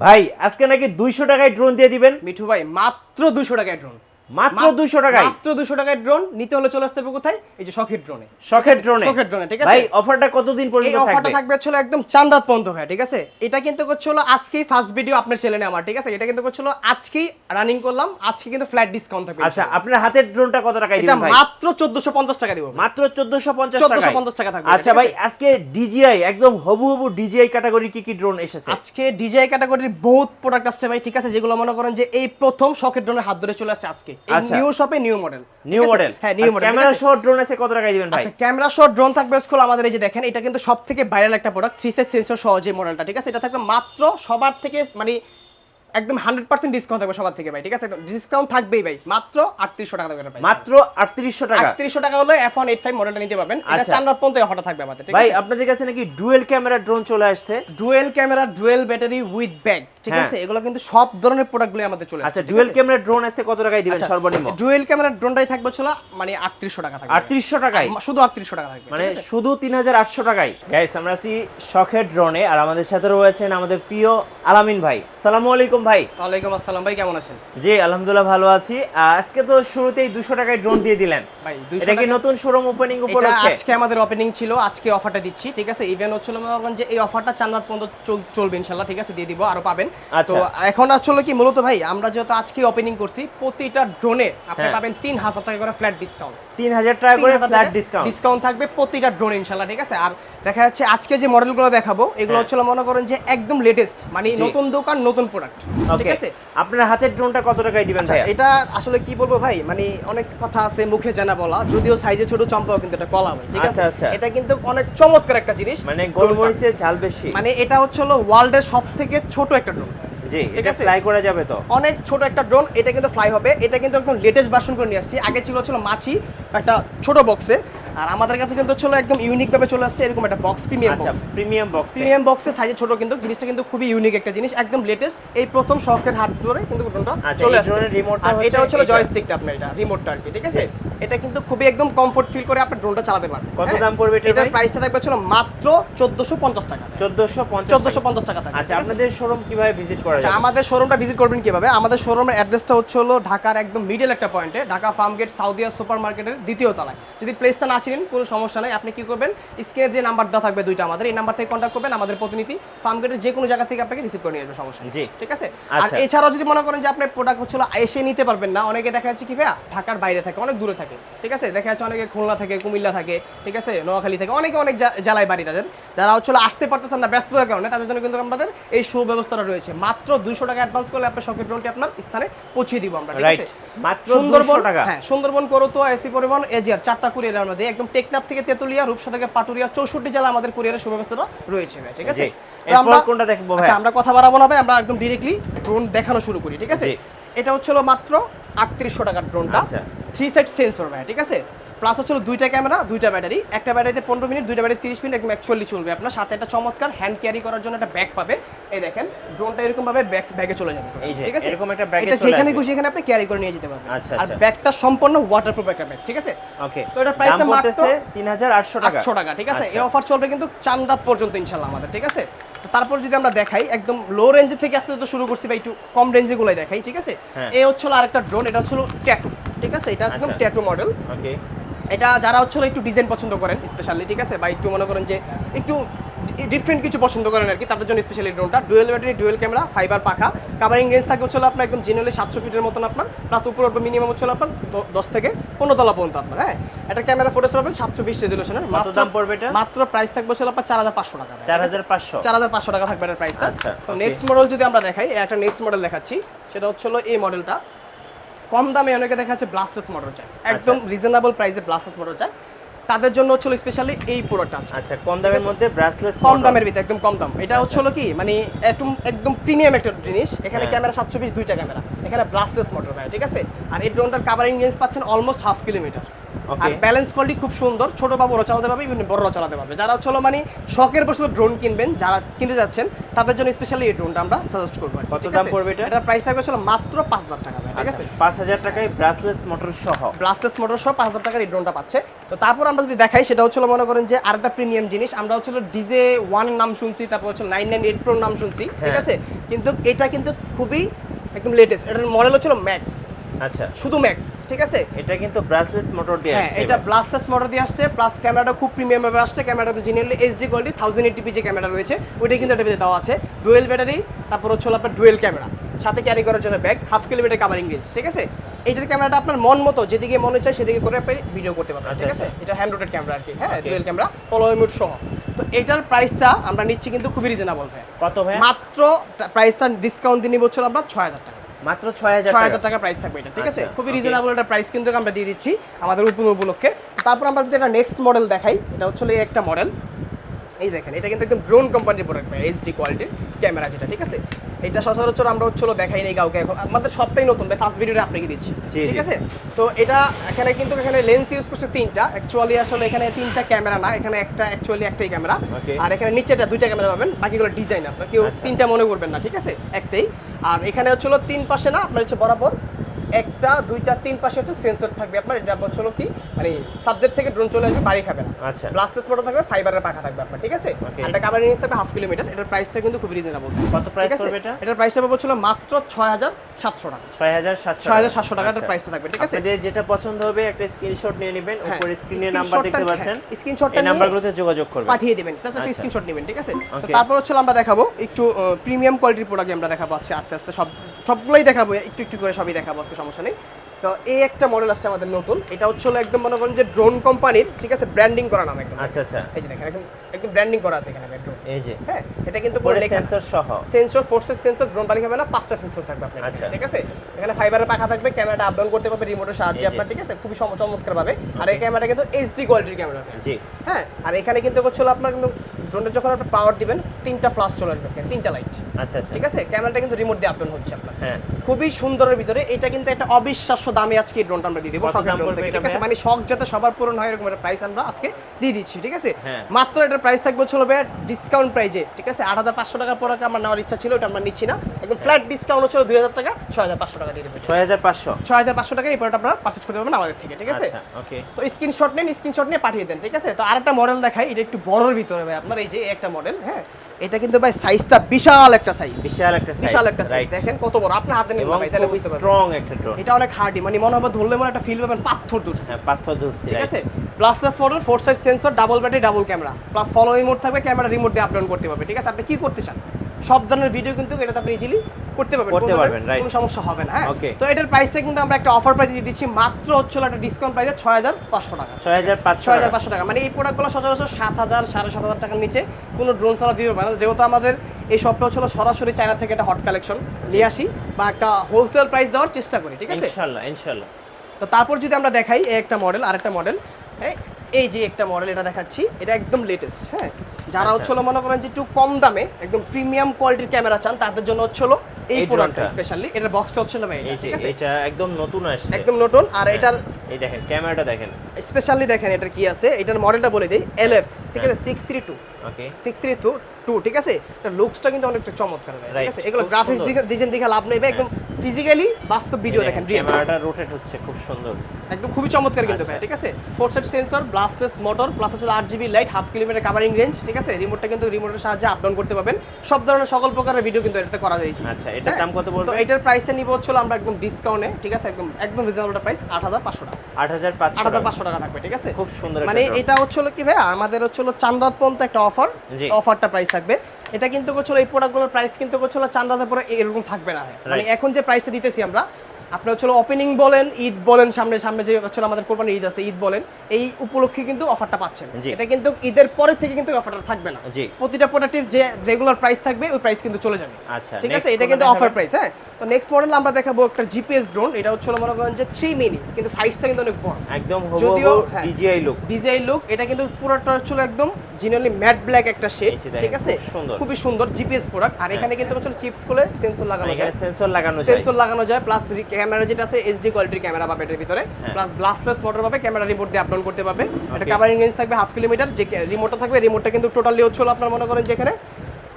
ভাই আজকে নাকি দুইশো টাকায় ড্রোন দিয়ে দিবেন? মিঠু ভাই মাত্র দুশো টাকায় ড্রোন মাত্র দুইশো টাকায়। মাত্র দুশো টাকায় ড্রোন নিতে হলে চলে আসতে হবে কোথায়? এই যে শখের ড্রোনে শখের ড্রোনে শখের ড্রোনে ঠিক আছে? ভাই অফারটা কতদিন এই পর্যন্ত অফারটা থাকবে? থাকবে হচ্ছে হলো একদম চান্দাত পর্যন্ত ভাই ঠিক আছে? এটা কিন্তু আজকেই ফার্স্ট ভিডিও আপনার চ্যানেলে আমার ঠিক আছে? এটা কিন্তু আজকেই রানিং করলাম আজকে কিন্তু ফ্ল্যাট ডিসকাউন্ট থাকবে আচ্ছা আপনার হাতের ড্রোনটা কত টাকায় দিবেন ভাই? মাত্র 1450 টাকা দিব মাত্র চোদ্দশো পঞ্চাশ 1450 টাকা থাকবে, আচ্ছা ভাই আজকে ডিজিআই একদম হবু হবু ডিজিআই ক্যাটাগরি কি কি ড্রোন এসেছে? আজকে ডিজাই ক্যাটাগরির বহুত প্রোডাক্ট আসছে ভাই ঠিক আছে? যেগুলো মনে করেন যে এই প্রথম শখের ড্রোনের হাত ধরে চলে আসছে আজকে। নিউ শপে নিউ মডেল নিউ মডেল হ্যাঁ নিউ মডেল ক্যামেরা ড্রোন আছে? কত টাকায় দিবেন ভাই? আচ্ছা ক্যামেরা সহ ড্রোন থাকবে স্কুল আমাদের এই যে দেখেন এটা কিন্তু সব থেকে ভাইরাল একটা প্রোডাক্ট থ্রি সেট সেন্সর সহ যে মডেলটা ঠিক আছে? এটা থাকবে মাত্র সবার থেকে মানে একদম হান্ড্রেড পার্সেন্ট ডিসকাউন্ট থাকবে সবার থেকে ভাই ঠিক আছে? ডিসকাউন্ট থাকবেই ভাই মাত্র আটত্রিশশো টাকা থাকবে মাত্র আটত্রিশশো টাকা? আটত্রিশশো টাকা হলে এফ ওয়ান এইট ফাইভ মডেলটা নিতে পারবেন। এটা আচ্ছা। পর্যন্ত অফারটা থাকবে আমাদের ভাই আপনাদের কাছে নাকি ডুয়েল ক্যামেরা ড্রোন চলে আসছে? Dual camera dual battery with bag ঠিক হ্যাঁ। আছে? এগুলো কিন্তু সব ধরনের প্রোডাক্টগুলো আমাদের চলে আচ্ছা ডুয়েল ক্যামেরা ড্রোন আছে কত টাকায় দিবেন আচ্ছা, সর্বনিম্ন? ডুয়েল ক্যামেরা ড্রোনটাই থাকবে ছিল মানে আটত্রিশশো টাকা থাকবে। আটত্রিশশো টাকায়? শুধু আটত্রিশশো টাকা থাকবে মানে শুধু তিন হাজার আটশো টাকায়? গাইস আমরা আছি শখের ড্রোনে আর আমাদের সাথে রয়েছেন আমাদের প্রিয় আলামিন ভাই। সালামু আলাইকুম ভাই। ওয়ালাইকুম আসসালাম ভাই কেমন আছেন? জি আলহামদুলিল্লাহ ভালো আছি। আজকে তো শুরুতেই দুশো টাকায় ড্রোন দিয়ে দিলেন। ভাই এটা কি নতুন শোরুম ওপেনিং উপলক্ষে? আজকে আমাদের ওপেনিং ছিল আজকে অফারটা দিচ্ছি ঠিক আছে? ইভেন্ট হচ্ছিল মনে যে এই অফারটা চান্নাত পর্যন্ত চলবে ইনশাল্লাহ ঠিক আছে? দিয়ে দিব আরও পাবেন। আচ্ছা। তো এখন আসলে কি মূলত ভাই আমরা যেহেতু আজকে ওপেনিং করছি প্রতিটা ড্রোনে আপনি হ্যাঁ। পাবেন তিন হাজার টাকা করে ফ্ল্যাট ডিসকাউন্ট তিন হাজার টাকা করে ফ্ল্যাট ডিসকাউন্ট ডিসকাউন্ট থাকবে প্রতিটা ড্রোন ইনশাল্লাহ ঠিক আছে? আর দেখা যাচ্ছে আজকে যে মডেলগুলো দেখাবো এগুলো হ্যাঁ। হচ্ছিল মনে করেন যে একদম লেটেস্ট মানে নতুন দোকান নতুন প্রোডাক্ট ঠিক ওকে আছে? আপনার হাতের ড্রোনটা কত টাকায় দিবেন আচ্ছা ভাইয়া? এটা আসলে কি বলব ভাই? মানে অনেক কথা আছে মুখে জানা বলা যদিও সাইজে ছোট চম্পাও কিন্তু এটা কলা ভাই ঠিক আছে? আচ্ছা, আচ্ছা। এটা কিন্তু অনেক চমৎকার একটা জিনিস। মানে। গোলমরিচের ঝাল বেশি। মানে এটা হচ্ছে হলো ওয়ার্ল্ডের সব থেকে ছোট একটা ড্রোন জি এটা। ফ্লাই করা যাবে তো। অনেক ছোট একটা ড্রোন এটা কিন্তু ফ্লাই হবে। এটা কিন্তু একদম লেটেস্ট ভার্সন করে নিয়ে আসছি। আগে ছিল ছিল মাছি একটা ছোট বক্সে আর আমাদের কাছে কিন্তু ছিল একদম ইউনিক ভাবে চলে আসছে এরকম একটা বক্স প্রিমিয়াম আচ্ছা বক্স প্রিমিয়াম বক্স প্রিমিয়াম বক্সের সাইজে ছোট কিন্তু জিনিসটা কিন্তু খুবই ইউনিক একটা জিনিস একদম লেটেস্ট এই প্রথম শখের হাত ধরে কিন্তু ড্রোনটা আচ্ছা, চলে আসছে। remote আর এটা হচ্ছে জয়স্টিকটা আপনার এটা রিমোটটা আর কি ঠিক আছে? এটা কিন্তু খুবই একদম কমফোর্ট ফিল করে আপনি ড্রোনটা চালাতে পারবেন কত হ্যাঁ? দাম পড়বে এটার এটার প্রাইসটা থাকবে ছিল মাত্র 1450 টাকা। চোদ্দশো পঞ্চাশ 1450 টাকা থাকবে আচ্ছা আপনাদের শোরুম কীভাবে ভিজিট করা আচ্ছা যাবে? আমাদের শোরুমটা ভিজিট করবেন কীভাবে? আমাদের শোরুমের অ্যাড্রেসটা হচ্ছে হলো ঢাকার একদম মিডল একটা পয়েন্টে Dhaka farm gate Saudia super মার্কেটের দ্বিতীয় তলায়। যদি প্লেসটা না চিনেন কোনো সমস্যা নাই। আপনি কি করবেন? স্ক্রিনে যে নাম্বারটা থাকবে দুইটা আমাদের এই নাম্বার থেকে কন্ট্যাক্ট করবেন আমাদের প্রতিনিধি। ফার্ম গেটের যে কোনো জায়গা থেকে আপনাকে রিসিভ করে নিয়ে আসবে সমস্যা জি। ঠিক আছে? আর আচ্ছা। এছাড়াও যদি মনে করেন যে আপনার প্রোডাক্ট হচ্ছে এসে নিতে পারবেন না অনেকে দেখা যাচ্ছে কি ভাইয়া ঢাকার বাইরে থাকে অনেক দূরে থাকে। ঠিক আছে? দেখা যাচ্ছে অনেকে খুলনা থাকে কুমিল্লা থাকে ঠিক আছে? নোয়াখালী থাকে অনেকে অনেক জেলায় বাড়ি তাদের। যারা হচ্ছে আসতে পারতেছেন না ব্যস্ততার কারণে তাদের জন্য কিন্তু আমাদের এই সুব্যবস্থাটা রয়েছে। মাত্র দুইশো টাকা অ্যাডভান্স করলে আপনার শখের ড্রোনটি আপনার স্থানে পৌঁছে দিব আমরা ঠিক আছে? মাত্র সুন্দরবন দুশো হ্যাঁ সুন্দরবন করতো এসি পরিবহন এজিআর চারটা কুরিয়ার আমাদের একদম টেকনাফ থেকে তেতুলিয়া রূপসা থেকে পাটুরিয়া চৌষট্টি জেলা আমাদের কুরিয়ারের সুব্যবস্থা রয়েছে ভাই, ঠিক আছে? আমরা- কোনটা দেখব ভাই? আচ্ছা, আমরা কথা বাড়াবো না ভাই আমরা একদম ডিরেক্টলি ড্রোন দেখানো শুরু করি ঠিক আছে? এটা হচ্ছিল মাত্র আটত্রিশশো টাকার ড্রোনটা। থ্রি সেট সেন্সর ভাই ঠিক আছে? প্লাস হচ্ছে হলো দুইটা ক্যামেরা দুইটা ব্যাটারি একটা ব্যাটারিতে পনেরো মিনিট দুইটা ব্যাটারি তিরিশ মিনিট একদম অ্যাকচুয়ালি চলবে। আপনার সাথে একটা চমৎকার হ্যান্ড ক্যারি করার জন্য একটা ব্যাগ পাবে। এই দেখেন ড্রোনটা এরকম ভাবে ব্যাগ ব্যাগে চলে যাবে ঠিক আছে? এরকম একটা এ এটা যেখানে খুশি এখানে আপনি ক্যারি করে নিয়ে যেতে পারবেন। আচ্ছা, আর আচ্ছা। ব্যাগটা সম্পূর্ণ ওয়াটারপ্রুফ একটা ব্যাগ ঠিক আছে? ওকে তো এটার price টা দাম মাত্র পড়তেছে তিন হাজার আটশো টাকা। আটশো টাকা ঠিক আছে? আচ্ছা। এই অফার চলবে কিন্তু চান্দাত পর্যন্ত ইনশাল্লাহ আমাদের ঠিক আছে? তারপর যদি আমরা দেখাই একদম লো রেঞ্জ থেকে আজকে তো শুরু করছি বা একটু কম রেঞ্জে গুলাই দেখাই ঠিক আছে? এ হচ্ছে আরেকটা ড্রোন এটা হচ্ছে ট্যাটু ঠিক আছে? এটা একদম আচ্ছা। ট্যাটু মডেল ওকে এটা যারা হচ্ছে একটু ডিজাইন পছন্দ করেন স্পেশালি ঠিক আছে? বা একটু মনে করেন যে একটু ডিফারেন্ট কিছু পছন্দ করেন আর কি তাদের জন্য স্পেশালি ড্রোনটা dual battery dual camera fibre পাখা। কাভারিং রেঞ্জ থাকে হচ্ছে আপনার একদম জেনারেলি সাতশো ফিটের মতন আপনার প্লাস উপর মিনিমাম হচ্ছে আপনার দশ থেকে পনেরো তলা পর্যন্ত আপনার হ্যাঁ? এটা ক্যামেরা ফুটেজ পাবেন সাতশো বিশ রেজলিউশনের কত দাম পড়বে এটা? মাত্র প্রাইস থাকবে হচ্ছে আপনার চার হাজার পাঁচশো টাকা চার হাজার পাঁচশো? চার হাজার পাঁচশো টাকা থাকবে এটার প্রাইসটা আচ্ছা, তো নেক্সট মডেল যদি আমরা দেখাই একটা নেক্সট মডেল দেখাচ্ছি। সেটা হচ্ছে এই মডেলটা কম দামে অনেকে দেখা যাচ্ছে ব্লাস্টেস মডেল চায় একদম আচ্ছা। রিজনেবল প্রাইসে ব্লাস্টেস মডেল চায় তাদের জন্য হচ্ছিল স্পেশালি এই প্রোডাক্ট আছে। আচ্ছা কম দামের মধ্যে ব্রাসলেস কম দামের ভিতরে একদম কম দাম। এটা হচ্ছিল হলো কি মানে একদম একদম প্রিমিয়াম একটা জিনিস। এখানে। ক্যামেরা সাতশো বিশ দুইটা ক্যামেরা এখানে ব্লাস্টলেস মোটর ভাই ঠিক আছে? আর এই ড্রোনটার কাভারিং রেঞ্জ পাচ্ছেন অলমোস্ট হাফ কিলোমিটার আর ব্যালেন্স কোয়ালিটি খুব সুন্দর ছোট বা বড় চালাতে পারবে ইভেন বড়রা চালাতে পারবে। যারা হচ্ছে মানে শখের বসে ড্রোন কিনবেন যারা কিনতে যাচ্ছেন তাদের জন্য স্পেশালি এই ড্রোনটা আমরা সাজেস্ট করব কত দাম পড়বে এটা? এটার প্রাইস থাকবে হচ্ছে মাত্র পাঁচ হাজার টাকা ঠিক আচ্ছা আছে? পাঁচ হাজার টাকায় ব্রাসলেস মোটর সহ। ব্লাস্টেস মোটর সহ পাঁচ হাজার টাকার এই ড্রোনটা পাচ্ছে। তো তারপর আমরা যদি দেখাই সেটা হচ্ছিল মনে করেন যে আরেকটা প্রিমিয়াম জিনিস আমরা হচ্ছিল ডিজে ওয়ানের নাম শুনছি তারপর হচ্ছে নাইন নাইন এইট প্রোর নাম শুনছি ঠিক হ্যাঁ। আছে? কিন্তু এটা কিন্তু খুবই একদম লেটেস্ট এটার মডেল হচ্ছিল ম্যাক্স আচ্ছা। শুধু ম্যাক্স ঠিক আছে? এটা কিন্তু ব্রাসলেস মোটর দিয়ে হ্যাঁ আসছে এটা ব্রাসলেস মোটর দিয়ে আসছে প্লাস ক্যামেরাটা খুব প্রিমিয়াম ভাবে আসছে। ক্যামেরা তো generally HD quality thousand eighty p যে ক্যামেরা রয়েছে ওইটাই কিন্তু এটা দেওয়া আছে। ডুয়েল ব্যাটারি তারপর হচ্ছে আপনার ডুয়েল ক্যামেরা সাথে ক্যারি করার জন্য bag half kilometre covering range ঠিক আছে? এইটার ক্যামেরাটা আপনার মন মতো যেদিকে মনে চায় সেদিকে করে আপনি ভিডিও করতে পারবেন আচ্ছা, ঠিক আছে? আচ্ছা। এটা হ্যান্ড রোটেড ক্যামেরা আর কি হ্যাঁ. ডুয়েল ক্যামেরা ফলো মোড সহ। তো এটার প্রাইসটা আমরা নিচ্ছি কিন্তু খুবই রিজনেবল ভাই। কত ভাই মাত্র প্রাইসটা ডিসকাউন্ট দিয়ে নিব আমরা ছয় হাজার টাকা। মাত্র ছয় হাজার ছয় হাজার টাকা প্রাইস থাকবে এটা ঠিক আছে? আচ্ছা, খুবই. রিজনেবল একটা প্রাইস কিন্তু আমরা দিয়ে দিচ্ছি আমাদের উপলক্ষে। তারপর আমরা যদি একটা নেক্সট মডেল দেখাই এটা হচ্ছে এই একটা মডেল এই দেখেন এটা কিন্তু একদম ড্রোন কোম্পানির প্রোডাক্ট ভাই এইচডি কোয়ালিটির ক্যামেরা যেটা ঠিক আছে? এটা সচরাচর আমরা হচ্ছে হলো দেখাই নেই কাউকে। এখন আমাদের সবটাই নতুন ভাই ফার্স্ট ভিডিওটা আপনাকে দিচ্ছি ঠিক আছে? তো এটা এখানে কিন্তু এখানে লেন্স ইউজ করছে তিনটা অ্যাকচুয়ালি আসলে এখানে তিনটা ক্যামেরা না এখানে একটা অ্যাকচুয়ালি একটাই ক্যামেরা আর এখানে নিচেটা দুইটা ক্যামেরা পাবেন বাকিগুলো ডিজাইন আপনার কেউ আচ্ছা। তিনটা মনে করবেন না ঠিক আছে? একটাই। আর এখানে হচ্ছে হলো তিন পাশে না আপনার হচ্ছে বরাবর একটা দুইটা তিন পাশে হচ্ছে সেন্সর থাকবে আপনার এটা হলো কি মানে সাবজেক্ট থেকে ড্রোন চলে আসবে বাড়ি খাবে না। আচ্ছা। ব্লাস্টেস মোটর থাকবে ফাইবারের পাখা থাকবে আপনার ঠিক আছে? এটা কাভার নিয়ে থাকবে হাফ কিলোমিটার এটার প্রাইসটা কিন্তু খুব রিজনেবল কত প্রাইস পড়বে এটা? এটার প্রাইসটা পাবো ছিল মাত্র ছয় হাজার সাতশো টাকা। ছয় হাজার সাতশো ছয় হাজার সাতশো টাকাটার প্রাইসটা থাকবে ঠিক আছে? আপনাদের যেটা পছন্দ হবে একটা স্ক্রিনশট নিয়ে নেবেন। হ্যাঁ, উপরে স্ক্রিনে নাম্বার দেখতে পাচ্ছেন। হ্যাঁ, screenshot টা এই নিয়ে নাম্বারগুলোতে যোগাযোগ করবেন। পাঠিয়ে দিবেন। জাস্ট একটা আচ্ছা। স্ক্রিনশট নেবেন ঠিক আছে? তো তারপর হচ্ছে আমরা দেখাবো একটু প্রিমিয়াম কোয়ালিটির প্রোডাক্ট আমরা দেখাবো আজকে আস্তে আস্তে। সব সবগুলোই দেখাবো একটু একটু করে সবই দেখাবো আজকে সমস্যা নেই। তো এই একটা মডেল আসছে আমাদের নতুন। এটা হচ্ছে একদম মনে করেন যে ড্রোন কোম্পানির ঠিক আছে ব্র্যান্ডিং করা নাম একদম। আচ্ছা আচ্ছা। এই যে দেখেন একদম একদম ব্র্যান্ডিং করা আছে এখানে ড্রোন এই যে। হ্যাঁ এটা কিন্তু পুরো সেন্সর সহ। সেন্সর ফোর্সের সেন্সর ড্রোন বাড়ি হবে না পাঁচটা সেন্সর থাকবে আপনার আচ্ছা। ঠিক আছে? এখানে ফাইবারের পাখা থাকবে ক্যামেরাটা আপ ডাউন করতে পারবে রিমোটের সাহায্যে আপনার ঠিক আছে? খুবই চম- চমৎকার পাবে আর এই ক্যামেরাটা কিন্তু এইচডি কোয়ালিটির ক্যামেরা জি। হ্যাঁ আর এখানে কিন্তু হচ্ছে আপনার কিন্তু ড্রোনটা যখন আপনি পাওয়ার দিবেন তিনটা ফ্লাশ চলে আসবে তিনটা লাইট আচ্ছা আচ্ছা। ঠিক আছে? ক্যামেরাটা কিন্তু রিমোট দিয়ে আপ ডাউন হচ্ছে আপনার। হ্যাঁ। খুবই সুন্দরের ভিতরে। এটা কিন্তু একটা অবিশ্বাস্য দামে আজকে এই ড্রোনটা আমরা দিয়ে দেবো শখের ড্রোন থেকে ঠিক আছে? মানে শখ যাতে সবার পূরণ হয় এরকম একটা প্রাইস আমরা আজকে দিয়ে দিচ্ছি ঠিক আছে? হ্যাঁ। মাত্র এটার প্রাইস থাকবে ভাইয়া ডিসকাউন্ট প্রাইজে ঠিক আছে? আট হাজার পাঁচশো টাকার প্রোডাক্ট আমার নেওয়ার ইচ্ছা ছিল এটা আমরা নিচ্ছি না। একদম ফ্ল্যাট ডিসকাউন্ট হচ্ছে দুই হাজার টাকা ছয় হাজার পাঁচশো টাকা দিয়ে দেবো। ছয় হাজার পাঁচশো? ছয় হাজার পাঁচশো টাকা এই প্রোডাক্ট আপনারা পারচেজ করতে পারবেন আমাদের থেকে ঠিক আছে? আচ্ছা ওকে তো স্ক্রিনশট নেন স্ক্রিনশট নিয়ে পাঠিয়ে দেন ঠিক আছে? তো আরেকটা মডেল দেখাই এটা একটু বড়র ভিতরে ভাই আপনার এই যে একটা মডেল হ্যাঁ? এটা কিন্তু ভাই সাইজটা বিশাল একটা সাইজ বিশাল একটা সাইজ বিশাল একটা সাইজ দেখেন কত বড় আপনি হাতে নিয়ে ভাই তাহলে বুঝতে পারবেন। স্ট্রং একটা ড্রোন এটা অনেক হার্ডি মানে মনে হবে ধরলে মনে একটা ফিল পাবেন পাথর দূর হ্যাঁ পাথর দূর ঠিক আছে? Plus plus model four size sensor double battery double camera plus follow mode থাকবে ক্যামেরা রিমোট দিয়ে আপলোড করতে পারবে ঠিক আছে? আপনি কি করতে চান? সব ধরনের ভিডিও কিন্তু এটাতে আপনি ইজিলি করতে পারবেন করতে পারবেন, right. কোনো সমস্যা হবে না হ্যাঁ. তো এটার প্রাইসটা কিন্তু আমরা একটা অফার প্রাইসে দিয়ে দিচ্ছি মাত্র হচ্ছে একটা ডিসকাউন্ট প্রাইসে ছয় হাজার পাঁচশো টাকা। ছয় হাজার পাঁচশো ছয় হাজার পাঁচশো টাকা। মানে এই প্রোডাক্টগুলো সচরাচর সাত হাজার সাড়ে সাত হাজার টাকার নিচে কোনো ড্রোন ছাড়া দিতে পারে না। যেহেতু আমাদের এই শপটা হচ্ছিল সরাসরি চায়না থেকে একটা হট কালেকশন নিয়ে আসি বা একটা হোলসেল প্রাইস দেওয়ার চেষ্টা করি ঠিক আছে? ইনশাল্লাহ ইনশাল্লাহ। তো তারপর যদি আমরা দেখাই এই একটা মডেল আরেকটা মডেল এই যে একটা মডেল এটা দেখাচ্ছি এটা একদম লেটেস্ট হ্যাঁ? যারা আচ্ছা। হচ্ছে মনে করেন যে একটু কম দামে একদম প্রিমিয়াম কোয়ালিটির ক্যামেরা চান তাদের জন্য হচ্ছে এই প্রোডাক্টটা স্পেশালি এটার বক্সটা হচ্ছে ভাই এটা, ঠিক আছে? এটা একদম নতুন আসছে। একদম নতুন আর এটার এই দেখেন ক্যামেরাটা দেখেন। স্পেশালি দেখেন এটা কি আছে। এটার মডেলটা বলে দিই এলএফ ঠিক আছে? Six three two okay six three two two ঠিক আছে? এটা লুকসটা কিন্তু অনেকটা চমৎকার ভাই ঠিক আছে? এগুলো গ্রাফিক্স ডিজাইন দেখে লাভ নেই ভাই একদম ফিজিক্যালি বাস্তব ভিডিও দেখেন ক্যামেরাটা রোটেট হচ্ছে খুব সুন্দর। একদম খুবই চমৎকার কিন্তু আচ্ছা। ভাই ঠিক আছে? Four side sensor brushless motor plus হচ্ছে আট GB light half kilometre covering range ঠিক আছে? রিমোটটা কিন্তু রিমোটের সাহায্যে আপ ডাউন করতে পারবেন। সব ধরনের সকল প্রকারের ভিডিও কিন্তু এটাতে করা যাচ্ছে আচ্ছা এটার দাম কত তো বলব এটার প্রাইসটা নিব হচ্ছিল আমরা একদম ডিসকাউন্টে ঠিক আছে? একদম একদম রিজনেবল প্রাইস আট হাজার পাঁচশো টাকা। আট হাজার আট হাজার পাঁচশো টাকা থাকবে ঠিক আছে? খুব সুন্দর মানে। এটা হচ্ছিল কি ভাই আমাদের হচ্ছিল চান্দাত পর্যন্ত একটা অফার। অফারটা প্রাইস থাকবে। এটা কিন্তু করছিল এই প্রোডাক্টগুলোর প্রাইস কিন্তু করছিল চান্দাতে পরে এরকম থাকবে না। মানে এখন যে প্রাইসটা দিতেছি আমরা আপনি হচ্ছে ওপেনিং বলেন ঈদ বলেন সামনে সামনে যে হচ্ছে আমাদের কোরবানি ঈদ আছে ঈদ বলেন এই উপলক্ষে কিন্তু অফারটা পাচ্ছেন। এটা কিন্তু ঈদের পরে থেকে কিন্তু অফারটা থাকবে না। প্রতিটা প্রোডাক্টের যে রেগুলার প্রাইস থাকবে ওই প্রাইস কিন্তু চলে যাবে। আচ্ছা ঠিক আছে? এটা কিন্তু অফার প্রাইস হ্যাঁ? তো নেক্সট মডেল আমরা দেখাবো একটা জিপিএস ড্রোন এটা হচ্ছে মনে করেন যে থ্রি মিনি কিন্তু সাইজটা কিন্তু অনেক বড়। একদম যদিও, হ্যাঁ। ডিজিআই লুক ডিজাইন লুক এটা কিন্তু পুরোটা ছিল একদম জিনালি ম্যাট ব্ল্যাক একটা শেড ঠিক আছে? খুব সুন্দর। খুবই সুন্দর জিপিএস প্রোডাক্ট আর এখানে কিন্তু হচ্ছে চিপস খুলে সেন্সর লাগানো যায়। সেন্সর লাগানো যায়। সেন্সর লাগানো যায় প্লাস ক্যামেরা যেটা আছে এইচডি কোয়ালিটির ক্যামেরা পাবে এটার ভিতরে। প্লাস গ্লাসলেস মোটর পাবে ক্যামেরা রিমোট দিয়ে আপলোড করতে পারবে এটা. কাভারিং রেঞ্জ থাকবে হাফ কিলোমিটার যে রিমোটটা থাকবে রিমোটটা কিন্তু টোটালি হচ্ছে আপনার মনে করেন যে এখানে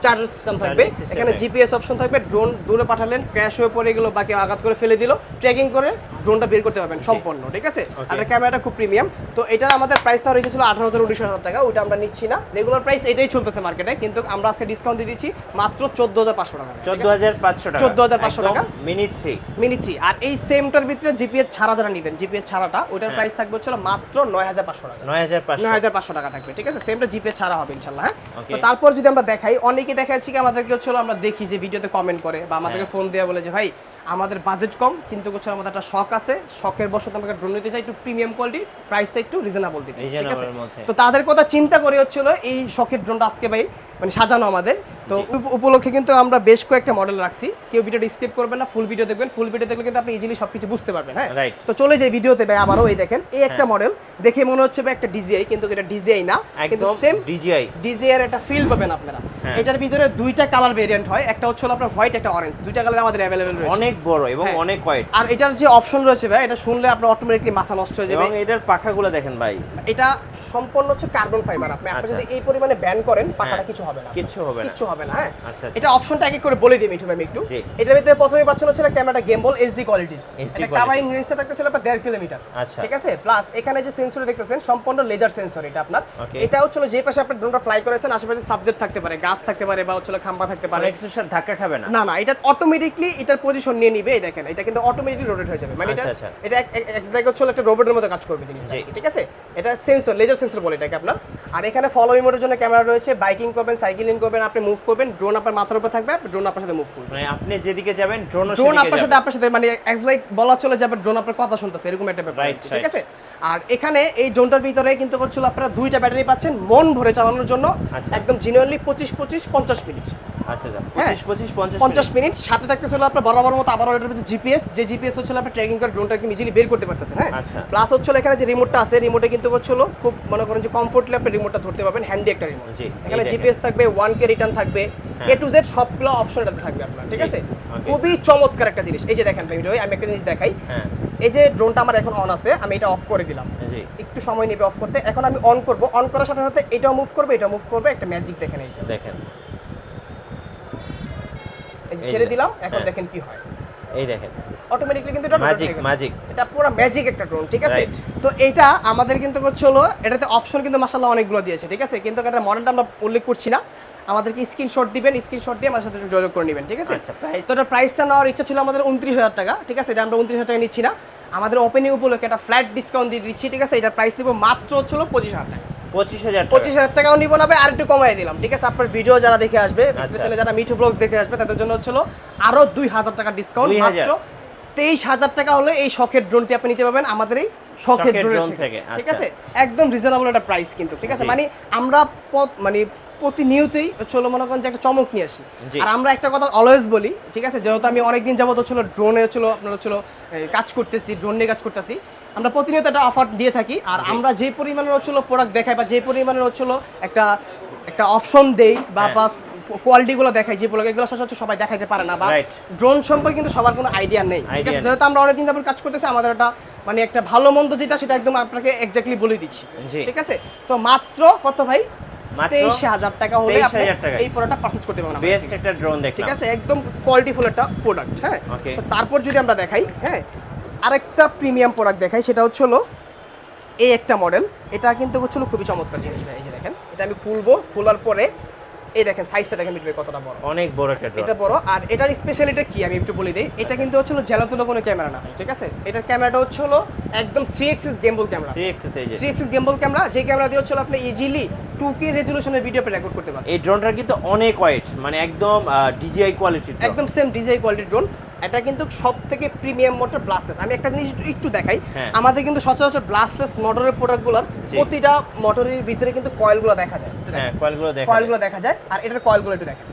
চার্জার সিস্টেম থাকবে। এখানে জিপিএস অপশন থাকবে ড্রোন দূরে পাঠালেন ক্র্যাশ হয়ে পড়ে গেলো বাকি আঘাত করে ফেলে দিল ট্র্যাকিং করে ড্রোনটা বের করতে পারবেন সম্পূর্ণ ঠিক আছে? আর ক্যামেরাটা খুব প্রিমিয়াম তো এটার আমাদের প্রাইসটা রয়েছে ছিল আঠারো হাজার উনিশ হাজার টাকা ওইটা আমরা নিচ্ছি না। রেগুলার প্রাইস এটাই চলতেছে মার্কেটে কিন্তু আমরা আজকে ডিসকাউন্ট দিয়ে দিচ্ছি মাত্র চোদ্দ হাজার পাঁচশো টাকা চোদ্দ হাজার পাঁচশো টাকা। 14,500 টাকা। মিনি থ্রি মিনি থ্রি আর এই সেমটার ভিতরে জিপিএস ছাড়া যারা নেবেন জিপিএস ছাড়াটা ওইটার হ্যাঁ। প্রাইস থাকবে হচ্ছে মাত্র নয় হাজার পাঁচশো টাকা। নয় হাজার পাঁচশো। হাজার পাঁচশো টাকা থাকবে ঠিক আছে? সেমটা জিপিএস ছাড়া হবে ইনশাল্লাহ হ্যাঁ. তো তারপর যদি আমরা দেখাই অনেকে দেখাচ্ছি কি আমাদেরকে হচ্ছে আমরা দেখি যে ভিডিওতে কমেন্ট করে বা আমাদেরকে হ্যাঁ। ফোন দেওয়া বলে যে ভাই আমাদের বাজেট কম কিন্তু হচ্ছে আমাদের একটা শখ আছে শখের বশত আমাকে ড্রোন নিতে চাই একটু প্রিমিয়াম কোয়ালিটি প্রাইসটা একটু রিজনেবল দিতে ঠিক আছে। তো তাদের কথা চিন্তা করে হচ্ছিল এই শখের ড্রোনটা আজকে ভাই মানে সাজানো আমাদের। তো উপলক্ষে কিন্তু আমরা বেশ কয়েকটা মডেল রাখছি। কেউ ভিডিওটা স্কিপ করবেন না ফুল ভিডিও দেখবেন। ফুল ভিডিও দেখলে কিন্তু আপনি ইজিলি সবকিছু বুঝতে পারবেন হ্যাঁ? তো চলে যাই ভিডিওতে ভাই আবারও এই দেখেন। এই একটা হ্যাঁ। মডেল দেখে মনে হচ্ছে ভাই একটা ডিজিআই কিন্তু এটা ডিজিআই না কিন্তু সেম ডিজিআই ডিজিআই এর একটা ফিল পাবেন আপনারা। হ্যাঁ। এটার ভিতরে দুইটা কালার ভেরিয়েন্ট হয় একটা হচ্ছে আপনার হোয়াইট একটা অরেঞ্জ দুইটা কালার আমাদের অ্যাভেলেবেল রয়েছে। অনেক বড় এবং হ্যাঁ। অনেক ওয়াইড আর এটার যে অপশন রয়েছে ভাই এটা শুনলে আপনার অটোমেটিকলি মাথা নষ্ট হয়ে যাবে। এবং এটার পাখাগুলো দেখেন ভাই। এটা সম্পূর্ণ হচ্ছে কার্বন ফাইবার আপনি আপনি আচ্ছা। যদি এই পরিমাণে ব্যান করেন পাখাটা হ্যাঁ। কিছু হবে না। কিচ্ছু হবে না। কিচ্ছু হবে না হ্যাঁ। আচ্ছা, আচ্ছা। এটা অপশনটা এক এক করে বলে দিই মিঠু। ভাই একটু। এটার ভিতরে প্রথমে পাচ্ছেন হচ্ছে ক্যামেরাটা গেমবল এইচডি কোয়ালিটির এটা। কাভারিং রেঞ্জটা থাকতেছিল আপনার দেড় কিলোমিটার আচ্ছা। ঠিক আছে? প্লাস এখানে যে সেন্সর দেখতেছেন সম্পূর্ণ লেজার সেন্সর এটা আপনার। এটা হচ্ছে যে পাশে আপনি ড্রোনটা ফ্লাই করেছেন আশেপাশে সাবজেক্ট থাকতে পারে গাছ থাকতে পারে বা হচ্ছে খাম্বা থাকতে পারে। সাথে ধাক্কা খাবে না? না না এটা অটোমেটিকলি এটার পজিশন নিয়ে নিবে এই দেখেন এটা কিন্তু অটোমেটিকলি রোটেট হয়ে যাবে। মানে এটা আচ্ছা, আচ্ছা। এটা এক্সাক্ট হচ্ছে হলো একটা রোবটের মতো কাজ করবে জিনিসটা। ঠিক আছে? এটা সেন্সর লেজার সেন্সর বলে এটাকে আপনার। আর এখানে ফলো মোডের জন্য ক্যামেরা রয়েছে বাইকিং করবেন সাইকেলিং করবেন আপনি মুভ করবেন ড্রোন আপনার মাথার উপর থাকবে ড্রোন আপনার সাথে মুভ করবে মানে আপনি যেদিকে যাবেন ড্রোন ড্রোন আপনার সাথে আপনার সাথে মানে লাইক বলা চলে যাবে ড্রোন আপনার কথা শুনতেছে এরকম একটা ব্যাপার। ঠিক আছে? আর এখানে এই ড্রোনটার ভিতরে কিন্তু হচ্ছিল আপনারা দুইটা ব্যাটারি পাচ্ছেন মন ভরে চালানোর জন্য। আচ্ছা। একদম জিনুয়ারলি পঁচিশ পঁচিশ পঞ্চাশ মিনিট আচ্ছা আচ্ছা। হ্যাঁ। পঞ্চাশ মিনিট সাথে থাকতেছিল আপনার বরাবর মতো আবার ভিতরে জিপিএস যে জিপিএস হচ্ছিল আপনি ট্র্যাকিং করে ড্রোনটা একদম ইজিলি বের করতে পারতেছেন হ্যাঁ। প্লাস হচ্ছিল এখানে যে রিমোটটা আছে রিমোটে কিন্তু হচ্ছিল খুব মনে করেন যে কমফোর্টলি আপনি রিমোটটা ধরতে পারবেন হ্যান্ডি একটা রিমোট এখানে জিপিএস থাকবে ওয়ান কে রিটার্ন থাকবে। হ্যাঁ। এ টু জেড সবগুলো অপশন এটাতে থাকবে আপনার ঠিক আছে? খুবই চমৎকার একটা জিনিস। এই যে দেখেন আমি একটা জিনিস দেখাই। এই যে ড্রোনটা আমার এখন অন আছে আমি এটা অফ করে দিলাম। জি। একটু সময় নেবে অফ করতে। এখন আমি অন করব। অন করার সাথে সাথে এটাও মুভ করবে এটা মুভ করবে একটা ম্যাজিক দেখেন এই দেখেন। ছেড়ে দিলাম এখন। দেখেন কি হয়। এই দেখেন। অটোমেটিকলি কিন্তু এটা ম্যাজিক ম্যাজিক এটা পুরো ম্যাজিক একটা ড্রোন ঠিক আছে? তো এটা আমাদের কিন্তু হচ্ছে হলো এটাতে অপশন কিন্তু মাসাল্লাহ অনেকগুলো দিয়েছে ঠিক আছে? কিন্তু এটা মডেলটা আমরা উল্লেখ করছি না। আমাদেরকে স্ক্রিনশট দিবেন স্ক্রিনশট দিয়ে আমার সাথে যোগাযোগ করে নেবেন ঠিক আছে? আচ্ছা, তো এটা প্রাইসটা নেওয়ার ইচ্ছা ছিল আমাদের উনত্রিশ হাজার টাকা ঠিক আছে? এটা আমরা উনত্রিশ হাজার টাকা নিচ্ছি না। আমাদের ওপেনিং উপলক্ষে একটা ফ্ল্যাট ডিসকাউন্ট দিয়ে দিচ্ছি ঠিক আছে? এটা প্রাইস দিব মাত্র হচ্ছিল পঁচিশ হাজার টাকা। পঁচিশ হাজার পঁচিশ হাজার টাকাও নিব না আর একটু কমাই দিলাম ঠিক আছে? আপনার ভিডিও যারা দেখে আসবে আচ্ছা। স্পেশালি যারা মিঠু ব্লগ দেখে আসবে তাদের জন্য হচ্ছিল আরও দুই হাজার টাকা ডিসকাউন্ট মাত্র তেইশ হাজার টাকা হলে এই শখের ড্রোনটি আপনি নিতে পারবেন আমাদের এই শখের ড্রোন থেকে ঠিক আচ্ছা। আছে? একদম রিজনেবল একটা প্রাইস কিন্তু ঠিক আছে? মানে আমরা মানে প্রতিনিয়তই হচ্ছিল মনে করেন যে একটা চমক নিয়ে আসি। আর আমরা একটা কথা অলওয়েজ বলি ঠিক আছে? যেহেতু আমি অনেকদিন যাবত হচ্ছিল ড্রোনে হচ্ছিল আপনার হচ্ছিল কাজ করতেছি ড্রোন নিয়ে কাজ করতেছি। আমরা প্রতিনিয়ত একটা অফার দিয়ে থাকি আর আমরা যে পরিমাণের হচ্ছিল প্রোডাক্ট দেখাই বা যে পরিমাণের হচ্ছিল একটা একটা অপশন দেই বা হ্যাঁ। বাস কোয়ালিটিগুলো দেখাই যে প্রোডাক্ট এগুলো সচরাচর সবাই দেখাইতে পারে না বা ড্রোন সম্পর্কে কিন্তু সবার কোনো আইডিয়া নেই ঠিক আছে? যেহেতু আমরা অনেকদিন যাবত কাজ করতেছি আমাদের একটা মানে একটা ভালো মন্দ যেটা সেটা একদম আপনাকে এক্স্যাক্টলি বলে দিচ্ছি ঠিক আছে? তো মাত্র কত ভাই? তেইশ হাজার টাকা হলে আপনি এই প্রোডাক্টটা পারচেজ করতে পারবেন বেস্ট একটা ড্রোন ঠিক আছে? একদম কোয়ালিটিফুল একটা প্রোডাক্ট হ্যাঁ? তারপর যদি আমরা দেখাই হ্যাঁ? আরেকটা প্রিমিয়াম প্রোডাক্ট দেখাই সেটা হচ্ছে হলো এই একটা মডেল এটা কিন্তু হচ্ছিল খুবই চমৎকার জিনিস ভাই, এই যে দেখেন। এটা আমি খুলবো খোলার পরে এই দেখেন সাইজটা দেখেন মিটবে কতটা বড়। অনেক বড় একটা এটা বড় আর এটার স্পেশালিটা কি আমি একটু বলে দিই। এটা কিন্তু হচ্ছে জেলাতুলো কোনো ক্যামেরা না ঠিক আছে? এটার ক্যামেরাটা হচ্ছে হলো একদম three axis gimbal camera three এক্সারসাইজে three axis gimbal camera যে ক্যামেরা দিয়ে হচ্ছে আপনি ইজিলি টু কে রেজলিউশনের ভিডিও রেকর্ড করতে পারবেন। এই ড্রোনটার কিন্তু অনেক ওয়েট মানে একদম ডিজিআই কোয়ালিটির একদম সেম ডিজিআই কোয়ালিটির ড্রোন এটা কিন্তু সব থেকে প্রিমিয়াম মোটর ব্লাস্টেস আমি একটা জিনিস একটু- দেখাই। হ্যাঁ। আমাদের কিন্তু সচরাচর ব্লাস্টেস মোটরের প্রোডাক্টগুলোর। প্রতিটা মোটরের ভিতরে কিন্তু কয়েলগুলো দেখা যায়। হ্যাঁ। কয়েলগুলো দেখেন কয়েলগুলো দেখা যায়। আর এটার কয়েলগুলো একটু দেখেন।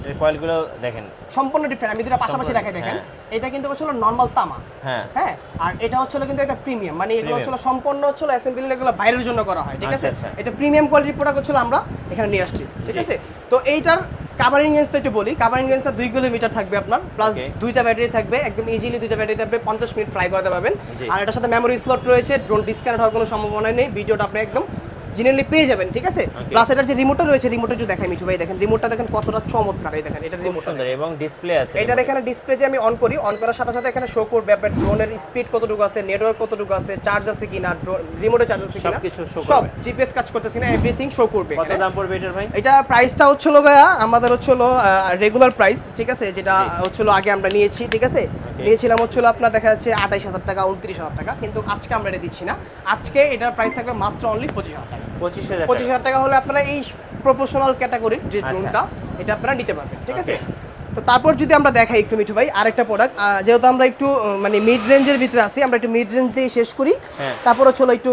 এটার কয়েলগুলো দেখেন। সম্পূর্ণ ডিফারেন্ট আমি দুটো পাশাপাশি দেখাই দেখেন। হ্যাঁ। এটা কিন্তু হচ্ছে নর্মাল তামা। হ্যাঁ। হ্যাঁ? আর এটা হচ্ছে কিন্তু এটা প্রিমিয়াম মানে এগুলো হচ্ছে সম্পূর্ণ হচ্ছে অ্যাসেম্বলি এগুলো বাইরের জন্য করা হয় ঠিক আছে? আচ্ছা, আচ্ছা। এটা প্রিমিয়াম কোয়ালিটির প্রোডাক্ট হচ্ছে আমরা এখানে নিয়ে আসছি ঠিক আছে? তো এইটার কাভারিং রেঞ্জটা একটু বলি কাভারিং রেঞ্জটা দুই কিলোমিটার থাকবে আপনার প্লাস দুইটা ব্যাটারি থাকবে একদম ইজিলি দুইটা ব্যাটারি থাকবে পঞ্চাশ মিনিট ফ্লাই করতে পারবেন। আর এটার সাথে মেমোরি স্লট রয়েছে ড্রোন ডিসকানেক্ট হওয়ার কোনো সম্ভাবনা নেই ভিডিওটা আপনি একদম জিনিয়ালি পেয়ে যাবেন ঠিক আছে. প্লাস এটার যে রিমোটটা রয়েছে রিমোটটা একটু দেখাই মিঠু ভাই। দেখেন রিমোটটা দেখেন কতটা চমৎকার এই দেখেন এটা রিমোট সুন্দর এবং ডিসপ্লে আছে এটার এখানে ডিসপ্লে যে আমি অন করি অন করার সাথে সাথে এখানে শো করবে আপনার ড্রোনের স্পিড কতটুকু আছে নেটওয়ার্ক কতটুকু আছে চার্জ আছে কিনা রিমোটে চার্জ আছে কিনা সবকিছু show সব জিপিএস কাজ করতেছে কিনা এভরিথিং শো করবে কত। দাম পড়বে এটার ভাই? এটা প্রাইসটা হচ্ছিল ভাইয়া আমাদের হচ্ছিল রেগুলার প্রাইস ঠিক আছে? যেটা হচ্ছিল আগে আমরা নিয়েছি ঠিক আছে? নিয়েছিলাম হচ্ছিল আপনার দেখা যাচ্ছে আঠাইশ হাজার টাকা উনত্রিশ হাজার টাকা কিন্তু আজকে আমরা এটা দিচ্ছি না। আজকে এটার প্রাইস থাকবে মাত্র অনলি পঁচিশ হাজার টাকা। পঁচিশ হাজার পঁচিশ হাজার টাকা হলে আপনারা এই প্রফেশনাল ক্যাটাগরির যে আচ্ছা। ড্রোনটা এটা আপনারা নিতে পারবেন ঠিক আছে তো তারপর যদি আমরা দেখাই একটু মিঠু ভাই আরেকটা প্রোডাক্ট যেহেতু আমরা একটু মানে মিড রেঞ্জের ভিতরে আছি আমরা একটু মিড রেঞ্জ দিয়ে শেষ করি হ্যাঁ। তারপর হচ্ছে হলো একটু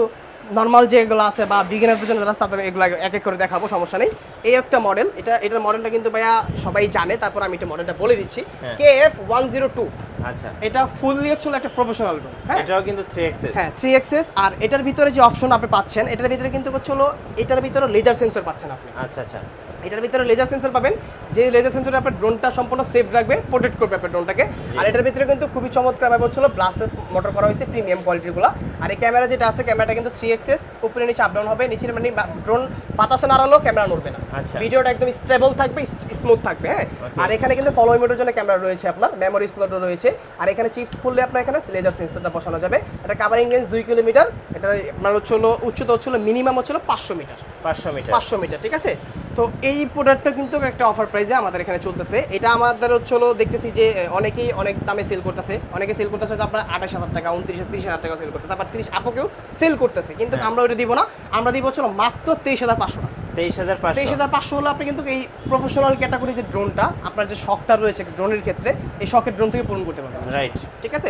নর্মাল যে যেগুলো আছে বা বিগিনারদের জন্য যারা তাদের এগুলো এক এক করে দেখাবো সমস্যা নেই এই একটা মডেল এটা এটার মডেলটা কিন্তু ভাইয়া সবাই জানে তারপর আমি এটা মডেলটা বলে দিচ্ছি। K F one zero two আচ্ছা। এটা ফুললি হচ্ছে একটা প্রফেশনাল রুম হ্যাঁ? এটাও কিন্তু থ্রি এক্সেস হ্যাঁ থ্রি এক্সেস আর এটার ভিতরে যে অপশন আপনি পাচ্ছেন এটার ভিতরে কিন্তু হচ্ছে হলো এটার ভিতরে লেজার সেন্সর পাচ্ছেন আপনি। আচ্ছা আচ্ছা। এটার ভিতরে লেজার সেন্সর পাবেন। যে লেজার সেন্সর আপনার ড্রোনটা সম্পূর্ণ সেফ রাখবে প্রোটেক্ট করবে আপনার ড্রোনটাকে আর এটার ভিতরে কিন্তু খুবই চমৎকার ভাবে হচ্ছিল ব্লাস্টেস মোটর করা হয়েছে প্রিমিয়াম কোয়ালিটিগুলো আর এই ক্যামেরা যেটা আছে ক্যামেরাটা কিন্তু থ্রি এক্সেস উপরে নিচে আপ ডাউন হবে নিচে মানে ড্রোন বাতাসে নাড়ালেও ক্যামেরা নড়বে না। আচ্ছা। ভিডিওটা একদম স্টেবল থাকবে স্মুথ থাকবে হ্যাঁ? আর এখানে কিন্তু ফলো মোডের জন্য ক্যামেরা রয়েছে আপনার মেমোরি স্লটও রয়েছে। আর এখানে চিপস খুললে আপনার এখানে লেজার সেন্সরটা বসানো যাবে। এটা কাভারিং রেঞ্জ দুই কিলোমিটার এটা আপনার হচ্ছে হলো উচ্চতা হচ্ছে মিনিমাম হচ্ছে পাঁচশো মিটার। পাঁচশো মিটার। পাঁচশো মিটার ঠিক আছে? তো এই প্রোডাক্টটা কিন্তু একটা অফার প্রাইসে আমাদের এখানে চলতেছে। এটা আমাদের হচ্ছে হলো দেখতেছি যে অনেকেই অনেক দামে সেল করতেছে। অনেকে সেল করতেছে আপনার আঠাশ হাজার টাকা উনত্রিশ তিরিশ হাজার টাকা সেল করতেছে। আবার তিরিশ আপুকেও সেল করতেছে। কিন্তু হ্যাঁ। আমরা ওটা দিব না। আমরা দিব হচ্ছে মাত্র তেইশ হাজার পাঁচশো টাকা। তেইশ হাজার তেইশ হাজার পাঁচশো হলে আপনি কিন্তু এই প্রফেশনাল ক্যাটাগরি যে ড্রোনটা আপনার যে শখটা রয়েছে ড্রোনের ক্ষেত্রে এই শখের ড্রোন থেকে পূরণ করতে পারবেন। রাইট ঠিক আছে?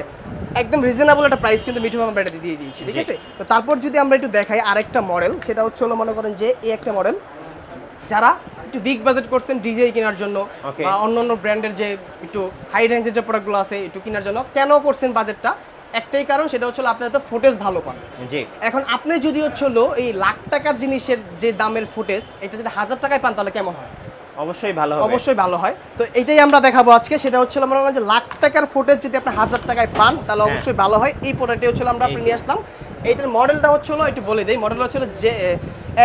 একদম রিজনেবল একটা প্রাইস কিন্তু মিঠু আমরা এটা দিয়ে দিয়েছি। ঠিক আছে? তো তারপর যদি আমরা একটু দেখাই আরেকটা মডেল সেটা হচ্ছে হলো মনে করেন যে এই একটা মডেল যারা একটু বিগ বাজেট করছেন ডিজে কেনার জন্য বা অন্য অন্য ব্র্যান্ডের যে একটু হাই রেঞ্জের যে প্রোডাক্টগুলো আছে একটু কেনার জন্য কেন করছেন বাজেটটা একটাই কারণ সেটা হচ্ছে আপনার তো ফুটেজ ভালো পান। জি। এখন আপনি যদি হচ্ছে এই লাখ টাকার জিনিসের যে দামের ফুটেজ এটা যদি হাজার টাকায় পান তাহলে কেমন হয়? অবশ্যই ভালো হবে। অবশ্যই ভালো হয়। তো এটাই আমরা দেখাবো আজকে সেটা হচ্ছে মনে করেন যে লাখ টাকার ফুটেজ যদি আপনি হাজার টাকায় পান তাহলে হ্যাঁ। অবশ্যই ভালো হয়। এই প্রোডাক্টটি হচ্ছে আমরা আপনি নিয়ে আসলাম। এইটার মডেলটা হচ্ছে একটু বলে দেই মডেল হচ্ছে যে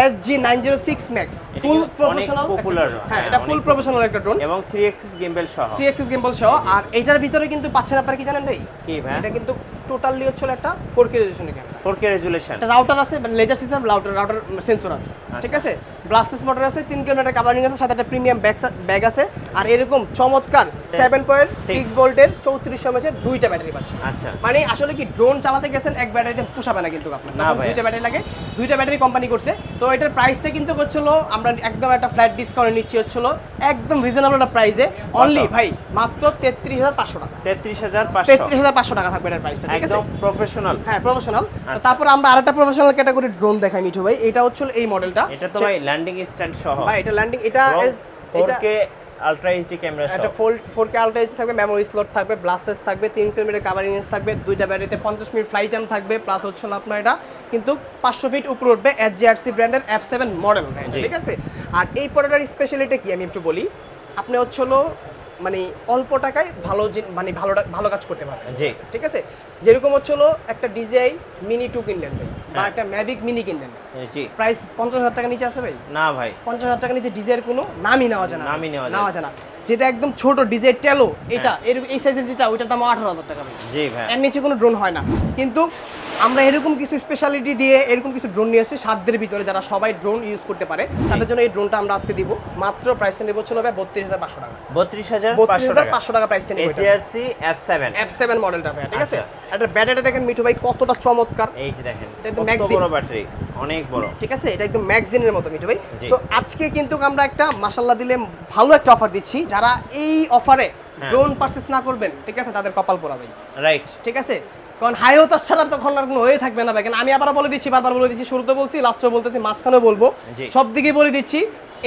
S G nine zero six max full professional popular, হ্যাঁ হ্যাঁ, এটা ফুল প্রফেশনাল একটা ড্রোন এবং থ্রি এক্সেস গেমবেল সহ। থ্রি এক্সিস গেম্বল সহ। আর এইটার ভিতরে কিন্তু পাচ্ছেন আপনারা কি জানেন ভাই? কি ভাই? এটা কিন্তু টোটালি হচ্ছে একটা four K camera four K resolution একটা রাউটার আছে laser system router router sensor আছে। ঠিক আচ্ছা। আছে? ব্লাস্টেস মোটর আছে তিন কিলোমিটার কাভারিং আছে সাথে একটা প্রিমিয়াম ব্যাগ ব্যাগ আছে। আর এরকম চমৎকার সেভেন পয়েন্ট সিক্স ভোল্টের চৌত্রিশশো এমএচের দুইটা ব্যাটারি পাচ্ছেন। আচ্ছা। মানে আসলে কি ড্রোন চালাতে গেছেন এক ব্যাটারিতে পোষাবে না কিন্তু আপনার। দুইটা ব্যাটারি লাগে। দুইটা ব্যাটারি কোম্পানি করছে। তো এটার প্রাইসটা কিন্তু হচ্ছিল আমরা একদম একটা ফ্ল্যাট ডিসকাউন্ট নিচ্ছি হচ্ছিল একদম রিজনেবল একটা প্রাইসে অনলি ভাই মাত্র তেত্রিশ হাজার পাঁচশো টাকা। তেত্রিশ হাজার তেত্রিশ হাজার পাঁচশো টাকা থাকবে এটার প্রাইসটা ঠিক আছে? একদম প্রফেশনাল হ্যাঁ প্রফেশনাল আচ্ছা। তারপর আমরা আরেকটা প্রফেশনাল ক্যাটাগরি ড্রোন দেখাই মিঠু ভাই। এটা হচ্ছিল এই মডেলটা এটা তো ভাই ল্যান্ডিং স্ট্যান্ড সহ। ভাই এটা ল্যান্ডিং এটা এটা আলট্রা এইচডি ক্যামেরা সহ ফোর ফোর কে আলট্রা থাকবে মেমোরি স্লট থাকবে ব্লাস্টার্স থাকবে তিন কিলোমিটার কাভারিং রেঞ্জ থাকবে দুইটা ব্যাটারিতে পঞ্চাশ মিনিট ফ্লাইট টাইম থাকবে প্লাস হচ্ছে না আপনার এটা কিন্তু পাঁচশো ফিট উপরে উঠবে এস জি আর সি ব্র্যান্ডের এফ সেভেন মডেল। ঠিক আছে? আর এই প্রোডাক্টের স্পেশালিটি কি আমি একটু বলি? আপনি হচ্ছে হলো মানে অল্প টাকায় ভালো মানে ভালো ভালো কাজ করতে পারবেন জি। ঠিক আছে? যেরকম হচ্ছে হলো একটা ডিজিআই মিনি টু কিনলেন ভাই বা হ্যাঁ। একটা ম্যাভিক মিনি কিনলেন। জি। প্রাইস পঞ্চাশ হাজার টাকা নিচে আছে ভাই? না ভাই। পঞ্চাশ হাজার টাকা নিচে ডিজের কোনো নামই নেওয়া যায় না। নামই নেওয়া নেওয়া যায় না। যেটা একদম ছোট ডিজের টেলো এটা এর এই সাইজের যেটা ওইটার দাম আঠারো হাজার টাকা ভাই। জি ভাই। এর নিচে কোনো ড্রোন হয় না। কিন্তু আমরা এরকম কিছু স্পেশালিটি দিয়ে এরকম কিছু ড্রোন নিয়ে এসেছি সাধ্যের ভিতরে যারা সবাই ড্রোন ইউজ করতে পারে তাদের জন্য এই ড্রোনটা আমরা আজকে দিব। মাত্র প্রাইসটা নেব ছিল ভাই বত্রিশ হাজার পাঁচশো টাকা। বত্রিশ হাজার বত্রিশ হাজার টাকা পাঁচশো টাকা প্রাইসটা নেব এটা। HRC F seven F seven মডেলটা ভাই ঠিক আছে? আচ্ছা। একটা ব্যাটারিটা দেখেন মিঠু ভাই কতটা চমৎকার। এই যে দেখেন এটা কত বড় ব্যাটারি অনেক বড়। ঠিক আছে? এটা একদম ম্যাগজিনের মতো মিঠু ভাই। তো আজকে কিন্তু আমরা একটা মাসাল্লাহ দিলে ভালো একটা অফার দিচ্ছি। যারা এই অফারে। ড্রোন পারচেস না করবেন ঠিক আছে? তাদের কপাল পোড়া ভাই রাইট ঠিক আছে? কারণ হাই হতাশ ছাড়া তখন আর কোনো হয়ে থাকবে না ভাই। আমি আবার বলে দিচ্ছি বারবার বলে দিচ্ছি শুরুতে বলছি লাস্টে বলতেছি মাঝখানেও বলব। সব দিকে বলে দিচ্ছি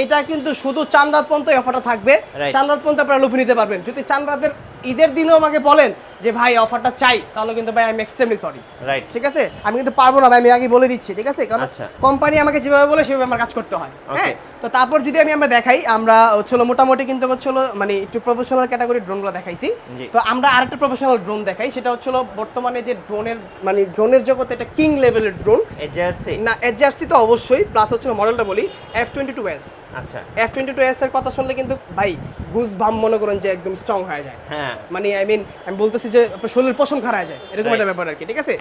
এটা কিন্তু শুধু চান রাত পর্যন্ত অফারটা থাকবে। Right. চান পর্যন্ত আপনারা লুফে নিতে পারবেন। যদি চান রাতের ঈদের দিনও আমাকে বলেন যে ভাই অফারটা চাই তাহলে কিন্তু ভাই আমি এক্সট্রিমলি সরি রাইট ঠিক আছে? আমি কিন্তু পারব না ভাই আমি আগে বলে দিচ্ছি ঠিক আছে? কারণ আচ্ছা। কোম্পানি আমাকে যেভাবে বলে সেভাবে আমার কাজ করতে হয়। হ্যাঁ? তো তারপর যদি আমি আমরা দেখাই আমরা হচ্ছিল মোটামুটি কিন্তু হচ্ছিল মানে একটু প্রফেশনাল ক্যাটাগরি ড্রোনগুলো দেখাইছি। তো আমরা আরেকটা প্রফেশনাল ড্রোন দেখাই সেটা হচ্ছিল বর্তমানে যে ড্রোনের মানে ড্রোনের জগতে একটা কিং লেভেলের ড্রোন এই জার্সি না এচআরসি তো অবশ্যই প্লাস হচ্ছে মডেলটা বলি এফ টোয়েন্টি টু এস আচ্ছা। এফ টোয়েন্টি টু এস এর কথা শুনলে কিন্তু ভাই গুজ ভাম মনে করেন যে একদম স্ট্রং হয়ে যায়। হ্যাঁ। মানে আই মিন আমি বলতেছি যে শরীর খারাপ হয়ে যায় এরকম একটা ব্যাপার আর কি ঠিক আছে?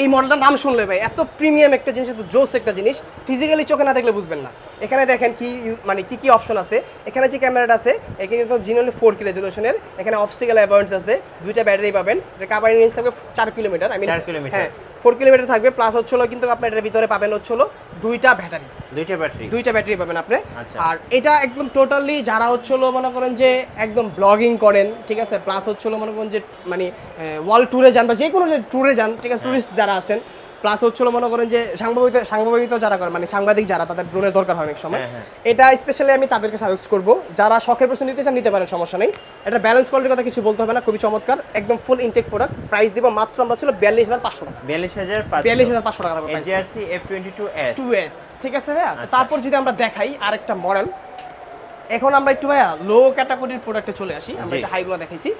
এই মডেলটার নাম শুনলে ভাই এত প্রিমিয়াম একটা জিনিস এত জোস একটা জিনিস ফিজিক্যালি চোখে না দেখলে বুঝবেন না। এখানে দেখেন কি মানে কি কি অপশন আছে? এখানে যে ক্যামেরাটা আছে এখানে কিন্তু জিনোলি ফোর কি রেজলিউশনের এখানে অবস্টিক্যাল অ্যাভার্টস আছে দুইটা ব্যাটারি পাবেন। এটা কাভারিং রেঞ্জ থাকবে চার কিলোমিটার আমি চার কিলোমিটার। হ্যাঁ ফোর কিলোমিটার থাকবে প্লাস হচ্ছিল কিন্তু আপনার এটার ভিতরে পাবেন হচ্ছিল দুইটা ব্যাটারি দুইটা ব্যাটারি দুইটা ব্যাটারি পাবেন আপনি। আচ্ছা। আর এটা একদম টোটালি যারা হচ্ছিল মনে করেন যে একদম ব্লগিং করেন ঠিক আছে প্লাস হচ্ছিল মনে করেন যে মানে ওয়ার্ল্ড ট্যুরে যান বা যে কোনো যে ট্যুরে যান ঠিক আছে ট্যুরিস্ট যারা আছেন প্লাস হচ্ছিল মনে করেন যে সাংবাদিক সাংবাদিক যারা করেন মানে সাংবাদিক যারা তাদের ড্রোনের দরকার হয় অনেক সময়। হ্যাঁ, হ্যাঁ। এটা স্পেশালি আমি তাদেরকে সাজেস্ট করব। যারা শখের প্রশ্ন নিতে চান নিতে পারেন সমস্যা নেই। এটা ব্যালেন্স কোয়ালিটির কথা কিছু বলতে হবে না খুবই চমৎকার। একদম ফুল ইনটেক প্রোডাক্ট প্রাইস দিব মাত্র আমরা ছিল বিয়াল্লিশ হাজার পাঁচশো টাকা। বিয়াল্লিশ হাজার বিয়াল্লিশ হাজার পাঁচশো টাকা F twenty two S two S ঠিক আছে ভাইয়া? আচ্ছা। তারপর যদি আমরা দেখাই আরেকটা মডেল এখন আমরা একটু ভাইয়া লো ক্যাটাগরির প্রোডাক্টে চলে আসি। আমরা। একটু হাইগুলো দেখাইছি।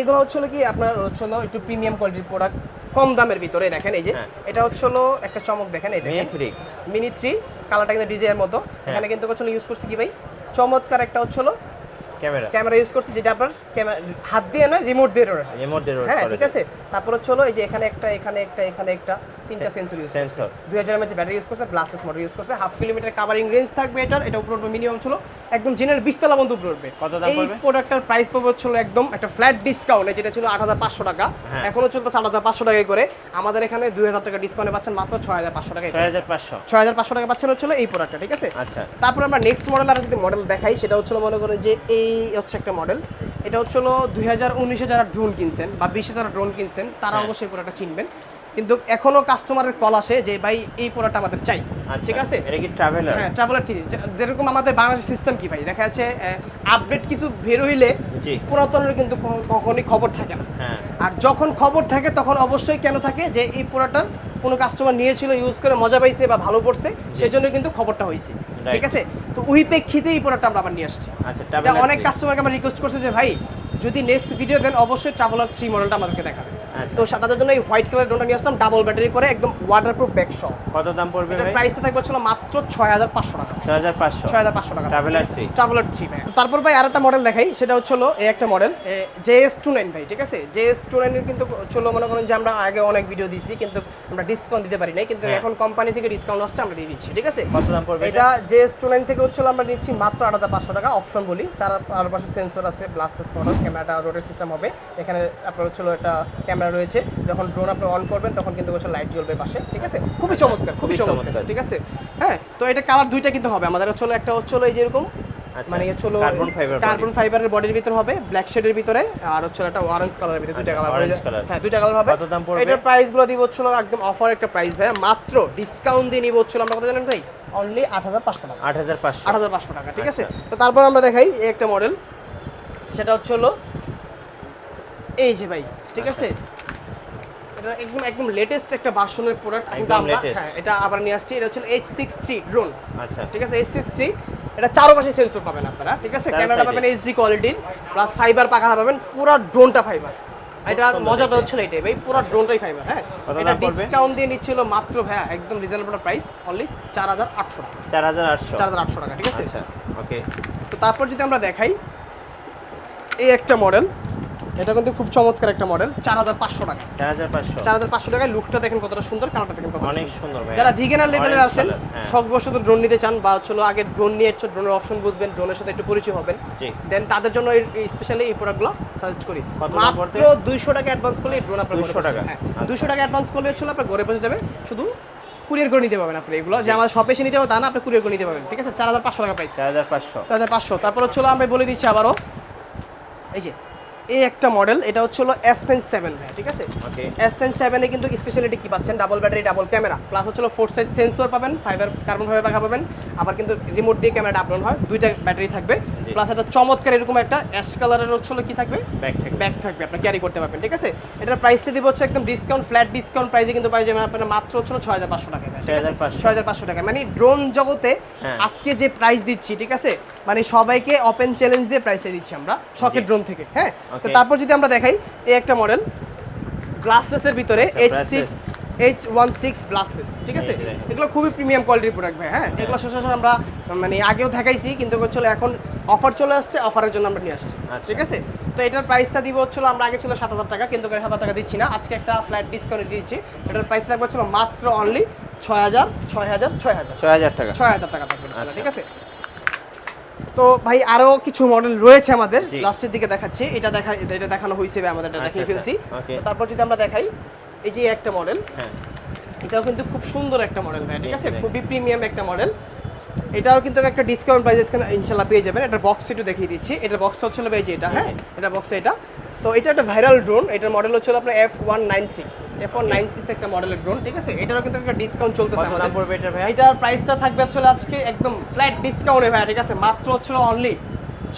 এগুলো হচ্ছে কি আপনার হচ্ছে একটু প্রিমিয়াম কোয়ালিটির প্রোডাক্ট কম দামের ভিতরে দেখেন এই যে। হ্যাঁ। এটা হচ্ছে হলো একটা চমক দেখেন এই মিনি থ্রি মিনি থ্রি কালারটা কিন্তু ডিজাইনের মতো। হ্যাঁ। এখানে কিন্তু হচ্ছে ইউজ করছি কি ভাই? চমৎকার একটা হচ্ছে হলো ক্যামেরা। ক্যামেরা ইউজ করছি যেটা আপনার ক্যামেরা হাত দিয়ে না রিমোট দিয়ে ধরে রিমোট দিয়ে হ্যাঁ ঠিক আছে? তারপর হলো এই যে এখানে একটা এখানে একটা এখানে একটা তিনটা সেন্সর ইউজ সেন্সর দুই হাজার এমএচ ব্যাটারি ইউজ করছে ব্লাস্টেস মোটর ইউজ করছে হাফ কিলোমিটার কাভারিং রেঞ্জ থাকবে এটার এটা উপরে মিনিমাম ছিল একদম জেনারেল বিশতলা বন্ধু উপরে উঠবে। কত দাম এই প্রোডাক্টটার প্রাইস পাবো ছিল একদম একটা ফ্ল্যাট ডিসকাউন্ট যেটা ছিল আট হাজার পাঁচশো টাকা। এখনও চলতেছে আট হাজার পাঁচশো টাকায় করে। আমাদের এখানে দুই হাজার টাকা ডিসকাউন্টে পাচ্ছেন মাত্র ছয় হাজার পাঁচশো টাকায় ছয় হাজার পাঁচশো। ছয় হাজার পাঁচশো টাকা পাচ্ছেন হচ্ছিল এই প্রোডাক্টটা ঠিক আছে? আচ্ছা। তারপর আমরা নেক্সট মডেল আর যদি মডেল দেখাই সেটা হচ্ছিল মনে করেন যে এই হচ্ছে একটা মডেল এটা হচ্ছে হলো দুই হাজার উনিশে যারা ড্রোন কিনছেন বা বিশে যারা ড্রোন কিনছেন তারা অবশ্যই অবশ্যই পুরোটা চিনবেন। কিন্তু এখনও কাস্টমারের কল আসে যে ভাই এই প্রোডাক্ট আমাদের চাই। আচ্ছা ঠিক আছে? এটা কি ট্রাভেলার হ্যাঁ ট্রাভেলার থ্রি যেরকম আমাদের বাংলাদেশের সিস্টেম কি ভাই? দেখা যাচ্ছে আপডেট কিছু বের হইলে পুরাতনের কিন্তু কখনই খবর থাকে না। হ্যাঁ। আর যখন খবর থাকে তখন অবশ্যই কেন থাকে যে এই প্রোডাক্টটা কোনো কাস্টমার নিয়েছিল ইউজ করে মজা পাইছে বা ভালো পড়ছে সেজন্য কিন্তু খবরটা হয়েছে ঠিক আছে? তো ওই প্রেক্ষিতে এই প্রোডাক্টটা আমরা আবার নিয়ে আসছি। আচ্ছা অনেক কাস্টমারকে আমরা রিকোয়েস্ট করছে যে ভাই যদি নেক্সট ভিডিও দেন অবশ্যই ট্রাভেলার থ্রি মডেলটা আমাদেরকে দেখাবে। তো সা- তাদের জন্য এই হোয়াইট কালার ড্রোনটা নিয়ে আসলাম ডাবল ব্যাটারি করে একদম ওয়াটারপ্রুফ ব্যাগ সহ। কত দাম পড়বে ভাই? প্রাইসটা থাকবে ছিল মাত্র ছয় হাজার পাঁচশো টাকা। ছয় হাজার পাঁচশো। ছয় হাজার পাঁচশো টাকা। ট্রাভেলার থ্রি ট্রাভেলার থ্রি ভাই তারপর ভাই আরেকটা মডেল দেখাই সেটা হচ্ছে হলো এই একটা model J S two nine ভাই ঠিক আছে? জে এস টু নাইনের কিন্তু চলো মনে করেন যে আমরা আগে অনেক ভিডিও দিছি কিন্তু আমরা ডিসকাউন্ট দিতে পারি নাই কিন্তু হ্যাঁ। এখন কোম্পানি থেকে ডিসকাউন্ট আসছে আমরা দিয়ে দিচ্ছি ঠিক আছে? কত দাম পড়বে এটা? জে এস টু নাইন থেকে হচ্ছে আমরা নিচ্ছি মাত্র আট হাজার পাঁচশো টাকা অপশন বলি। চার আর পাশে সেন্সর আছে ব্লাস্টেস মডেল ক্যামেরাটা রোটের সিস্টেম হবে। এখানে আপনার হচ্ছে একটা ক্যামেরা রয়েছে যখন ড্রোন আপনি অন করবেন তখন কিন্তু হচ্ছে লাইট জ্বলবে পাশে ঠিক আছে খুবই চমৎকার খুবই চমৎকার। ঠিক আছে হ্যাঁ তো এটা কালার দুইটা কিন্তু হবে আমাদের হচ্ছে একটা হচ্ছে এই যেরকম আচ্ছা, মানে হচ্ছে fiber body। কার্বন ফাইবারের বডির ভিতর হবে ব্ল্যাক শেডের ভিতরে আর হচ্ছে একটা অরেঞ্জ কালারের ভিতরে দুইটা আচ্ছা, কালার color। হ্যাঁ দুইটা কালার হবে কত দাম পড়বে? এটার প্রাইসগুলো দিব হচ্ছিল একদম অফার একটা প্রাইস ভাই মাত্র ডিসকাউন্ট দিয়ে নিব হচ্ছিল আমরা কত জানেন ভাই অনলি আট হাজার পাঁচশো টাকা আট হাজার পাঁচশো আট হাজার পাঁচশো টাকা ঠিক আছে আচ্ছা। তো তারপর আমরা দেখাই এই একটা মডেল সেটা হচ্ছে হলো এই যে ভাই ঠিক আচ্ছা। আছে? এটা একদম একদম লেটেস্ট একটা বাসনের প্রোডাক্ট কিন্তু একদম আমরা হ্যাঁ এটা আবার নিয়ে আসছি এটা হচ্ছে এইচ সিক্স থ্রি ড্রোন আচ্ছা। ঠিক আছে এইচ সিক্স থ্রি এটা চারো পাশে সেন্সর পাবেন আপনারা ঠিক আছে? ক্যামেরা। পাবেন এইচডি কোয়ালিটির প্লাস ফাইবার পাখা পাবেন পুরো ড্রোনটা ফাইবার এটা মজাটা। হচ্ছে না এটাই ভাই পুরো ড্রোনটাই ফাইবার হ্যাঁ? এটা ডিসকাউন্ট দিয়ে নিচ্ছিল মাত্র ভাইয়া একদম রিজনেবল প্রাইস অনলি চার হাজার আটশো টাকা। চার হাজার আটশো। চার হাজার আটশো টাকা ঠিক আছে? আচ্ছা ওকে তো তারপর যদি আমরা দেখাই এই একটা মডেল এটা কিন্তু খুব চমৎকার একটা মডেল চার হাজার পাঁচশো টাকা। চার হাজার পাঁচশো। চার হাজার পাঁচশো টাকায় লুকটা দেখেন কতটা সুন্দর কালারটা দেখেন কতটা অনেক সুন্দর। যারা ভিগেনার লেভেলের আছেন হ্যাঁ। শখবশত ড্রোন নিতে চান বা চলো আগে ড্রোন নিয়ে একটু ড্রোনের অপশন বুঝবেন ড্রোনের সাথে একটু পরিচয় হবেন জি। দেন তাদের জন্য এই স্পেশালি এই প্রোডাক্টগুলো সাজেস্ট করি। কত মাত্র? দুইশো টাকা অ্যাডভান্স করলে ড্রোন আপনার 200 টাকা? হ্যাঁ আচ্ছা। দুইশো টাকা অ্যাডভান্স করলে হচ্ছে আপনার ঘরে বসে যাবে শুধু কুরিয়ার করে নিতে পারবেন আপনি এগুলো। যে আমার শপে এসে নিতে হবে তা না আপনি কুরিয়ার করে নিতে পারবেন ঠিক আছে? চার হাজার পাঁচশো টাকা প্রাইস চার হাজার পাঁচশো। চার হাজার পাঁচশো। তারপর হচ্ছে আমি বলে দিচ্ছি আবারও এই যে এই একটা মডেল এটা হচ্ছে হলো এস টেন সেভেন ঠিক আছে? এস টেন সেভেনে কিন্তু স্পেশালিটি কি পাচ্ছেন? Double battery double camera plus হচ্ছে ফোর সাইজ সেন্সর পাবেন ফাইবার কার্বন ফাইবার রাখা পাবেন আবার কিন্তু রিমোট দিয়ে ক্যামেরাটা আপলোড হয় দুইটা ব্যাটারি থাকবে প্লাস একটা চমৎকার এরকম একটা অ্যাশ কালারের হচ্ছে হলো কি থাকবে? ব্যাগ থেকে ব্যাগ থাকবে আপনি ক্যারি করতে পারবেন ঠিক আছে? এটার প্রাইসটা দিব হচ্ছে একদম ডিসকাউন্ট ফ্ল্যাট ডিসকাউন্ট প্রাইসে কিন্তু পাই যাবেন আপনার মাত্র হচ্ছে ছয় হাজার পাঁচশো টাকা 6,500 ছয় হাজার পাঁচশো। টাকা মানে ড্রোন জগতে হ্যাঁ। আজকে যে প্রাইস দিচ্ছি ঠিক আছে? মানে সবাইকে ওপেন চ্যালেঞ্জ দিয়ে প্রাইসটা দিচ্ছি আমরা শখের ড্রোন থেকে হ্যাঁ? তো তারপর যদি আমরা দেখাই এই একটা মডেল গ্লাসলেসের ভিতরে H. Six H one six brushless ঠিক আছে। এগুলো খুবই প্রিমিয়াম কোয়ালিটির প্রোডাক্ট ভাই হ্যাঁ? এগুলো সচরাচর আমরা মানে আগেও দেখাইছি কিন্তু হচ্ছে এখন অফার চলে আসছে অফারের জন্য আমরা নিয়ে আসছি আচ্ছা। ঠিক আছে? তো এটার প্রাইসটা দিব হচ্ছিল আমরা আগে ছিল সাত হাজার টাকা কিন্তু সাত হাজার টাকা দিচ্ছি না। আজকে একটা ফ্ল্যাট ডিসকাউন্ট দিচ্ছি এটার প্রাইস থাকবে হচ্ছিল মাত্র অনলি ছয় হাজার ছয় হাজার ছয় হাজার। ছয় হাজার টাকা। ছয় হাজার টাকা থাকবে আচ্ছা। ঠিক আছে? তো ভাই আরও কিছু মডেল রয়েছে আমাদের। লাস্টের দিকে দেখাচ্ছি। এটা দেখা এটা দেখানো হয়েছে আমাদের এটা আচ্ছা, দেখিয়ে আচ্ছা, ফেলছি। তারপর যদি আমরা দেখাই এই যে একটা মডেল হ্যাঁ। এটাও কিন্তু খুব সুন্দর একটা মডেল ভাই ঠিক আছে? খুবই প্রিমিয়াম একটা মডেল এটাও কিন্তু একটা ডিসকাউন্ট প্রাইস ইনশাল্লাহ পেয়ে যাবেন। এটা বক্স একটু দেখিয়ে দিচ্ছি। এটা বক্সটা হচ্ছিল এই যে এটা হ্যাঁ? এটা বক্স এটা। তো এটা একটা ভাইরাল ড্রোন এটার মডেল হচ্ছিল আপনার F one nine six F one nine six একটা মডেলের ড্রোন ঠিক আছে? এটারও কিন্তু একটা ডিসকাউন্ট চলতেছে আমাদের। এটার প্রাইসটা থাকবে আসলে আজকে একদম ফ্ল্যাট ডিসকাউন্টে ভাই ঠিক আছে? মাত্র হচ্ছিল অনলি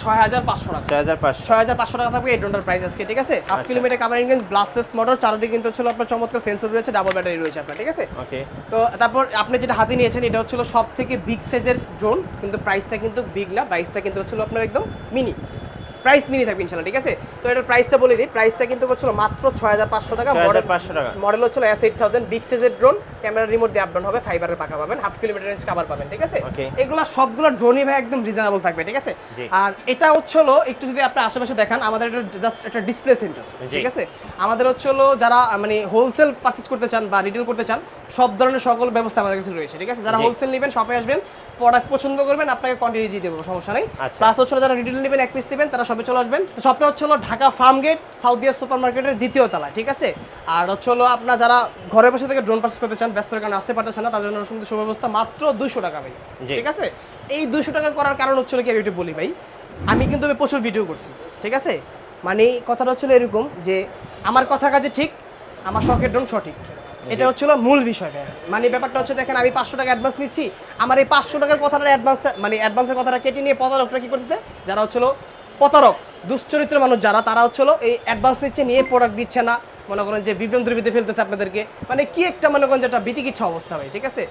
ছয় হাজার পাঁচশো টাকা। ছয় হাজার পাঁচশো। ছয় হাজার পাঁচশো টাকা থাকবে এই ড্রোনটার প্রাইস আজকে ঠিক আছে? হাফ আচ্ছা। Kilometre covering range brushless motor চারদিকে কিন্তু হচ্ছে আপনার চমৎকার সেন্সর রয়েছে ডাবল ব্যাটারি রয়েছে আপনার ঠিক আছে? ওকে তো তারপর আপনি যেটা হাতে নিয়েছেন এটা হচ্ছিল সব থেকে বিগ সাইজের ড্রোন কিন্তু প্রাইসটা কিন্তু বিগ না প্রাইসটা কিন্তু হচ্ছিল আপনার একদম মিনি প্রাইস মিনি থাকবে ইনশাল্লাহ ঠিক আছে? তো এটার প্রাইসটা বলে দিই। প্রাইসটা কিন্তু হচ্ছিল মাত্র ছয় হাজার পাঁচশো টাকা হাজার পাঁচশো টাকা। মডেল হচ্ছিল এস এইট থাউজেন্ড বিগ সাইজের ড্রোন ক্যামেরা রিমোট দিয়ে আপডাউন হবে ফাইবারের পাকা পাবেন হাফ কিলোমিটার রেঞ্জ কাভার পাবেন ঠিক আছে. এগুলো সবগুলো ড্রোনই ভাই একদম রিজনেবল থাকবে ঠিক আছে? আর এটা হচ্ছে হলো একটু যদি আপনি আশেপাশে দেখান আমাদের এটা জাস্ট একটা ডিসপ্লে সেন্টার ঠিক আছে? আমাদের হচ্ছে হলো যারা মানে হোলসেল পারচেজ করতে চান বা রিটেল করতে চান সব ধরনের সকল ব্যবস্থা আমাদের কাছে রয়েছে ঠিক আছে? যারা হোলসেল নেবেন শপে আসবেন প্রোডাক্ট পছন্দ করবেন আপনাকে কোয়ান্টিটি দিয়ে দেবো সমস্যা নেই। আচ্ছা। প্লাস হচ্ছে যারা রিটেল নেবেন এক পিস নেবেন তারা সবে চলে আসবেন। তো শপটা হচ্ছে হলো ঢাকা ফার্ম গেট সাউথিয়া সুপার মার্কেটের দ্বিতীয় তলা ঠিক আছে? আর হচ্ছে হলো আপনার যারা ঘরে বসে থেকে ড্রোন পারচেজ করতে চান ব্যস্ততার কারণে আসতে পারতেছেন না তাদের জন্য সুন্দর সুব্যবস্থা মাত্র দুশো টাকা ভাই। ঠিক আছে? এই দুশো টাকা করার কারণ হচ্ছে কি আমি একটু বলি ভাই আমি কিন্তু প্রচুর ভিডিও করছি ঠিক আছে? মানে কথাটা হচ্ছিল এরকম যে আমার কথা কাজে ঠিক আমার শখের ড্রোন সঠিক। এটা হচ্ছিল মূল বিষয়। মানে ব্যাপারটা হচ্ছে, দেখেন, আমি পাঁচশো টাকা অ্যাডভান্স নিচ্ছি। আমার এই পাঁচশো টাকার কথাটা অ্যাডভান্সটা মানে অ্যাডভান্সের কথাটা কেটে নিয়ে প্রতারকরা কি করতেছে? যারা হচ্ছিল প্রতারক দুশ্চরিত্র মানুষ যারা, তারা হচ্ছিল এই অ্যাডভান্স নিচ্ছে, নিয়ে প্রোডাক্ট দিচ্ছে না। মনে করেন যে বিভ্রান্তির ভিতরে ফেলতেছে আপনাদেরকে। মানে কি একটা, মনে করেন যে একটা বিতিকিচ্ছা অবস্থা ভাই, ঠিক আছে?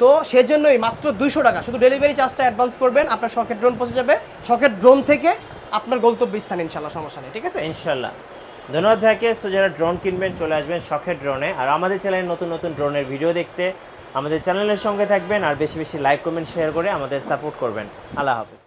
তো সেজন্যই মাত্র দুইশো টাকা। শুধু ডেলিভারি চার্জটা অ্যাডভান্স করবেন, আপনার শখের ড্রোন পৌঁছে যাবে। শখের ড্রোন থেকে আপনার গন্তব্য স্থান ইনশাল্লাহ, সমস্যা নেই, ঠিক আছে? ইনশাল্লাহ। ধন্যবাদ ভাইকে সো যারা ড্রোন কিনবেন, চলে আসবেন শখের ড্রোনে। আর আমাদের চ্যানেলে নতুন নতুন ড্রোনের ভিডিও দেখতে আমাদের চ্যানেলের সঙ্গে থাকবেন আর বেশি বেশি লাইক, কমেন্ট, শেয়ার করে আমাদের সাপোর্ট করবেন। আল্লাহ হাফিজ।